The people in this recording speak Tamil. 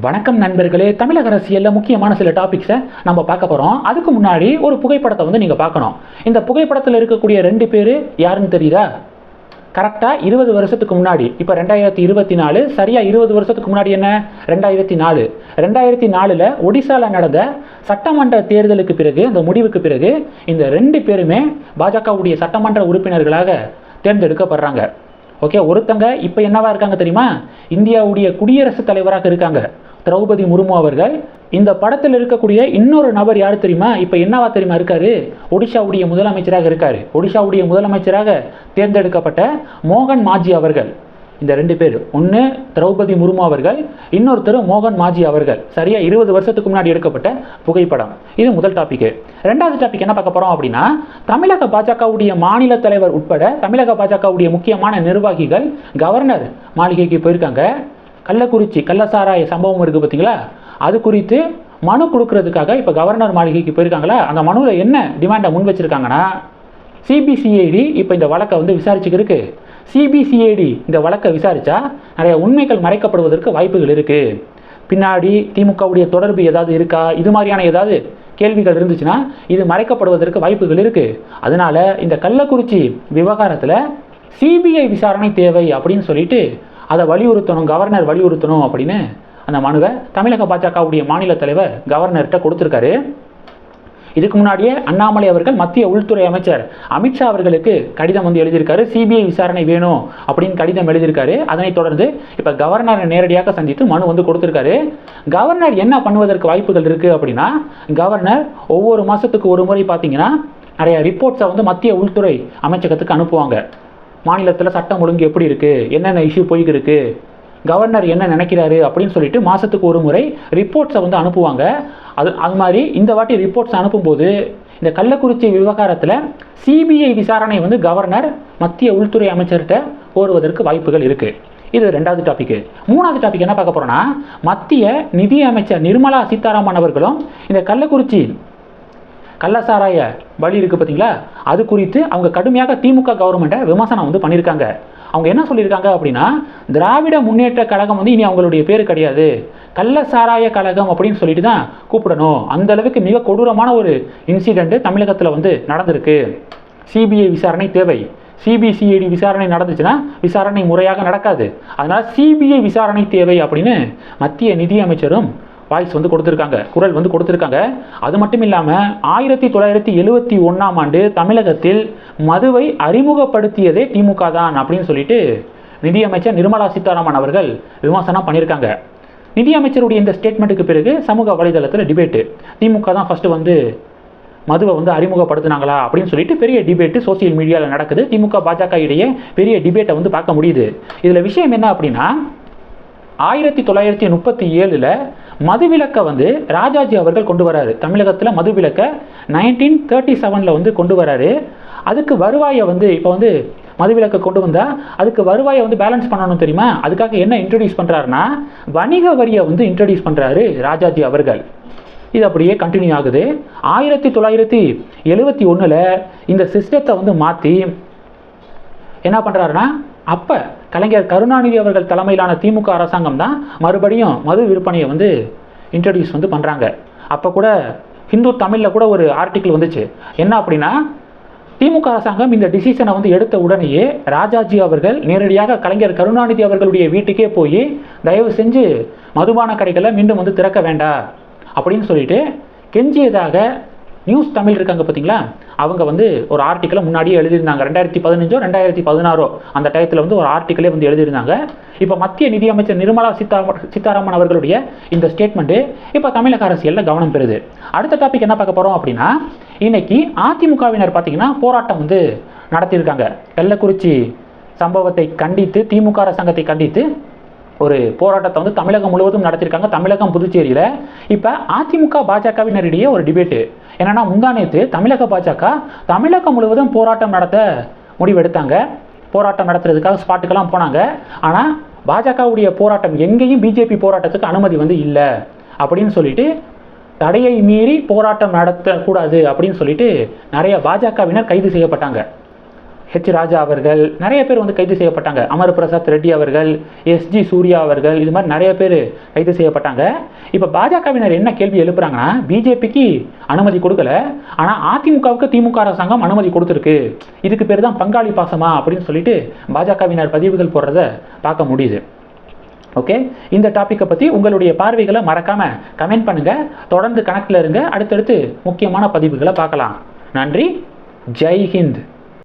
வணக்கம் நண்பர்களே தமிழக அரசியலில் முக்கியமான சில டாபிக்ஸை நம்ம பார்க்க போகிறோம் அதுக்கு முன்னாடி ஒரு புகைப்படத்தை வந்து நீங்கள் பார்க்கணும். இந்த புகைப்படத்தில் இருக்கக்கூடிய ரெண்டு பேர் யாருன்னு தெரியுதா? கரெக்டாக இருபது வருஷத்துக்கு முன்னாடி. இப்போ ரெண்டாயிரத்தி இருபத்தி நாலு சரியாக இருபது வருஷத்துக்கு முன்னாடி என்ன? ரெண்டாயிரத்தி நாலு. ரெண்டாயிரத்தி நாலில் ஒடிசாவில் நடந்த சட்டமன்ற தேர்தலுக்கு பிறகு அந்த முடிவுக்கு பிறகு இந்த ரெண்டு பேருமே பாஜகவுடைய சட்டமன்ற உறுப்பினர்களாக தேர்ந்தெடுக்கப்படுறாங்க. ஓகே ஒருத்தங்க இப்போ என்னவா இருக்காங்க தெரியுமா? இந்தியாவுடைய குடியரசுத் தலைவராக இருக்காங்க. திரௌபதி முர்மு அவர்கள். இந்த படத்தில் இருக்கக்கூடிய இன்னொரு நபர் யார் தெரியுமா? இப்போ என்னவா தெரியுமா இருக்காரு? ஒடிஷாவுடைய முதலமைச்சராக இருக்காரு. ஒடிஷாவுடைய முதலமைச்சராக தேர்ந்தெடுக்கப்பட்ட மோகன் மாஜி அவர்கள். இந்த ரெண்டு பேர். ஒன்று திரௌபதி முர்மு அவர்கள் இன்னொருத்தர் மோகன் மாஜி அவர்கள். சரியாக இருபது வருஷத்துக்கு முன்னாடி எடுக்கப்பட்ட புகைப்படம். இது முதல் டாபிக் ரெண்டாவது டாபிக் என்ன பார்க்க போகிறோம் அப்படின்னா தமிழக பாஜகவுடைய மாநில தலைவர் உட்பட தமிழக பாஜகவுடைய முக்கியமான நிர்வாகிகள் கவர்னர் மாளிகைக்கு போயிருக்காங்க. கள்ளக்குறிச்சி கள்ளசாராய சம்பவம் இருக்குது பார்த்தீங்களா? அது குறித்து மனு கொடுக்கறதுக்காக இப்போ கவர்னர் மாளிகைக்கு போயிருக்காங்களா? அந்த மனுவில் என்ன டிமாண்டை முன் வச்சிருக்காங்கன்னா சிபிசிஐடி இப்போ இந்த வழக்கை வந்து விசாரிச்சுக்கிருக்கு சிபிசிஐடி இந்த வழக்கை விசாரித்தா நிறைய உண்மைகள் மறைக்கப்படுவதற்கு வாய்ப்புகள் இருக்குது பின்னாடி திமுகவுடைய தொடர்பு ஏதாவது இருக்கா? இது மாதிரியான ஏதாவது கேள்விகள் இருந்துச்சுன்னா இது மறைக்கப்படுவதற்கு வாய்ப்புகள் இருக்குது அதனால இந்த கள்ளக்குறிச்சி விவகாரத்தில் சிபிஐ விசாரணை தேவை அப்படின்னு சொல்லிட்டு அதை வலியுறுத்தணும் கவர்னர் வலியுறுத்தணும் அப்படின்னு அந்த மனுவை தமிழக பாஜகவுடைய மாநில தலைவர் கவர்னர்கிட்ட கொடுத்துருக்காரு. இதுக்கு முன்னாடியே அண்ணாமலை அவர்கள் மத்திய உள்துறை அமைச்சர். அமித்ஷா அவர்களுக்கு கடிதம் வந்து எழுதியிருக்காரு சிபிஐ விசாரணை வேணும் அப்படின்னு கடிதம் எழுதியிருக்காரு. அதனைத் தொடர்ந்து இப்போ கவர்னரை நேரடியாக சந்தித்து மனு வந்து கொடுத்துருக்காரு. கவர்னர் என்ன பண்ணுவதற்கு வாய்ப்புகள் இருக்குது அப்படின்னா கவர்னர் ஒவ்வொரு மாதத்துக்கு ஒரு முறை பார்த்தீங்கன்னா நிறைய ரிப்போர்ட்ஸை வந்து மத்திய உள்துறை அமைச்சகத்துக்கு அனுப்புவாங்க. மாநிலத்தில் சட்டம் ஒழுங்கு எப்படி இருக்குது என்னென்ன இஷ்யூ போய்க்கு கவர்னர் என்ன நினைக்கிறாரு அப்படின்னு சொல்லிட்டு மாதத்துக்கு ஒரு முறை ரிப்போர்ட்ஸை வந்து அனுப்புவாங்க. அது அது மாதிரி இந்த வாட்டி ரிப்போர்ட்ஸ் அனுப்பும்போது இந்த கள்ளக்குறிச்சி விவகாரத்தில் சிபிஐ விசாரணை வந்து கவர்னர் மத்திய உள்துறை அமைச்சர்கிட்ட கோருவதற்கு வாய்ப்புகள் இருக்குது இது ரெண்டாவது டாபிக் மூணாவது டாபிக் என்ன பார்க்க போகிறோன்னா மத்திய நிதி அமைச்சர் நிர்மலா சீதாராமன் அவர்களும் இந்த கள்ளக்குறிச்சி கள்ளசாராய வழி இருக்குது பார்த்தீங்களா அது குறித்து அவங்க கடுமையாக திமுக கவர்மெண்ட்டை விமர்சனம் வந்து பண்ணியிருக்காங்க அவங்க என்ன சொல்லியிருக்காங்க அப்படின்னா திராவிட முன்னேற்ற கழகம் வந்து இனி அவங்களுடைய பேர் கிடையாது. கள்ளசாராய கழகம் அப்படின்னு சொல்லிட்டு தான் கூப்பிடணும். அந்த அளவுக்கு மிக கொடூரமான ஒரு இன்சிடெண்ட்டு தமிழகத்தில் வந்து நடந்திருக்கு. சிபிஐ விசாரணை தேவை. சிபிசிஐடி விசாரணை நடந்துச்சுன்னா விசாரணை முறையாக நடக்காது. அதனால் சிபிஐ விசாரணை தேவை அப்படின்னு மத்திய நிதியமைச்சரும் வாய்ஸ் வந்து கொடுத்துருக்காங்க குரல் வந்து கொடுத்துருக்காங்க. அது மட்டும் இல்லாமல் ஆயிரத்தி தொள்ளாயிரத்தி எழுவத்தி ஒன்றாம் ஆண்டு தமிழகத்தில் மதுவை அறிமுகப்படுத்தியதே திமுக தான் அப்படின்னு சொல்லிட்டு நிதியமைச்சர் நிர்மலா சீதாராமன் அவர்கள் விமர்சனம் பண்ணியிருக்காங்க. நிதியமைச்சருடைய இந்த ஸ்டேட்மெண்ட்டுக்கு பிறகு சமூக வலைதளத்தில் டிபேட்டு திமுக தான் ஃபஸ்ட்டு வந்து மதுவை வந்து அறிமுகப்படுத்தினாங்களா அப்படின்னு சொல்லிட்டு பெரிய டிபேட்டு சோசியல் மீடியாவில் நடக்குது. திமுக பாஜக இடையே பெரிய டிபேட்டை வந்து பார்க்க முடியுது. இதில் விஷயம் என்ன அப்படின்னா ஆயிரத்தி தொள்ளாயிரத்தி முப்பத்தி ஏழில் மதுவிலக்கை வந்து ராஜாஜி அவர்கள் கொண்டு வராரு. தமிழகத்தில் மதுவிலக்கை நைன்டீன் தேர்ட்டி செவனில் வந்து கொண்டு வராரு. அதுக்கு வருவாயை வந்து இப்போ வந்து மதுவிலக்கை கொண்டு வந்தால் அதுக்கு வருவாயை வந்து பேலன்ஸ் பண்ணணும் தெரியுமா? அதுக்காக என்ன இன்ட்ரடியூஸ் பண்ணுறாருன்னா வணிக வரியை வந்து இன்ட்ரடியூஸ் பண்ணுறாரு ராஜாஜி அவர்கள். இது அப்படியே கண்டினியூ ஆகுது. ஆயிரத்தி தொள்ளாயிரத்தி எழுவத்தி ஒன்றில் இந்த சிஸ்டத்தை வந்து மாற்றி என்ன பண்ணுறாருன்னா அப்போ கலைஞர் கருணாநிதி அவர்கள் தலைமையிலான திமுக அரசாங்கம் தான் மறுபடியும் மது விற்பனையை வந்து இன்ட்ரடியூஸ் வந்து பண்ணுறாங்க அப்போ கூட ஹிந்து தமிழில் கூட ஒரு ஆர்டிக்கிள் வந்துச்சு. என்ன அப்படின்னா திமுக அரசாங்கம் இந்த டிசிஷனை வந்து எடுத்த உடனேயே ராஜாஜி அவர்கள் நேரடியாக கலைஞர் கருணாநிதி அவர்களுடைய வீட்டுக்கே போய் தயவு செஞ்சு மதுபான கடைகளை மீண்டும் வந்து திறக்க வேண்டாம் அப்படின்னு சொல்லிட்டு கெஞ்சியதாக நியூஸ் தமிழ் இருக்காங்க பார்த்தீங்களா அவங்க வந்து ஒரு ஆர்டிக்கலை முன்னாடியே எழுதியிருந்தாங்க. ரெண்டாயிரத்தி பதினஞ்சோ ரெண்டாயிரத்தி பதினாறோ அந்த டயத்தில் வந்து ஒரு ஆர்டிக்கலே வந்து எழுதியிருந்தாங்க. இப்போ மத்திய நிதியமைச்சர் நிர்மலா சீதாராமன் சீதாராமன் அவர்களுடைய இந்த ஸ்டேட்மெண்ட்டு இப்போ தமிழக அரசியலில் கவனம் பெறுது. அடுத்த டாபிக் என்ன பார்க்க போகிறோம் அப்படின்னா இன்னைக்கு அதிமுகவினர் பார்த்தீங்கன்னா போராட்டம் வந்து நடத்தியிருக்காங்க. கள்ளக்குறிச்சி சம்பவத்தை கண்டித்து திமுக அரசாங்கத்தை கண்டித்து ஒரு போராட்டத்தை வந்து தமிழகம் முழுவதும் நடத்தியிருக்காங்க தமிழகம் புதுச்சேரியில். இப்போ அதிமுக பாஜகவினரிடையே ஒரு டிபேட்டு என்னன்னா முந்தானேத்து தமிழக பாஜக தமிழகம் முழுவதும் போராட்டம் நடத்த முடிவெடுத்தாங்க. போராட்டம் நடத்துறதுக்காக ஸ்பாட்டுக்கெல்லாம் போனாங்க. ஆனால் பாஜகவுடைய போராட்டம் எங்கேயும் பிஜேபி போராட்டத்துக்கு அனுமதி வந்து இல்லை. அப்படின்னு சொல்லிட்டு தடையை மீறி போராட்டம் நடத்தக்கூடாது அப்படின்னு சொல்லிட்டு நிறைய பாஜகவினர் கைது செய்யப்பட்டாங்க. ஹெச் ராஜா அவர்கள் நிறைய பேர் வந்து கைது செய்யப்பட்டாங்க. அமர் பிரசாத் ரெட்டி அவர்கள் எஸ்ஜி சூர்யா அவர்கள் இது மாதிரி நிறைய பேர் கைது செய்யப்பட்டாங்க. இப்போ பாஜகவினர் என்ன கேள்வி எழுப்புறாங்கன்னா பிஜேபிக்கு அனுமதி கொடுக்கல ஆனால் அதிமுகவுக்கு திமுக அரசாங்கம் அனுமதி கொடுத்துருக்கு. இதுக்கு பேர் தான் பங்காளி பாசமா அப்படின்னு சொல்லிட்டு பாஜகவினர் பதிவுகள் போடுறத பார்க்க முடியுது. ஓகே இந்த டாப்பிக்கை பற்றி உங்களுடைய பார்வைகளை மறக்காமல் கமெண்ட் பண்ணுங்கள் தொடர்ந்து கணக்கில் இருங்க. அடுத்தடுத்து முக்கியமான பதிவுகளை பார்க்கலாம். நன்றி. ஜெய் ஹிந்த்.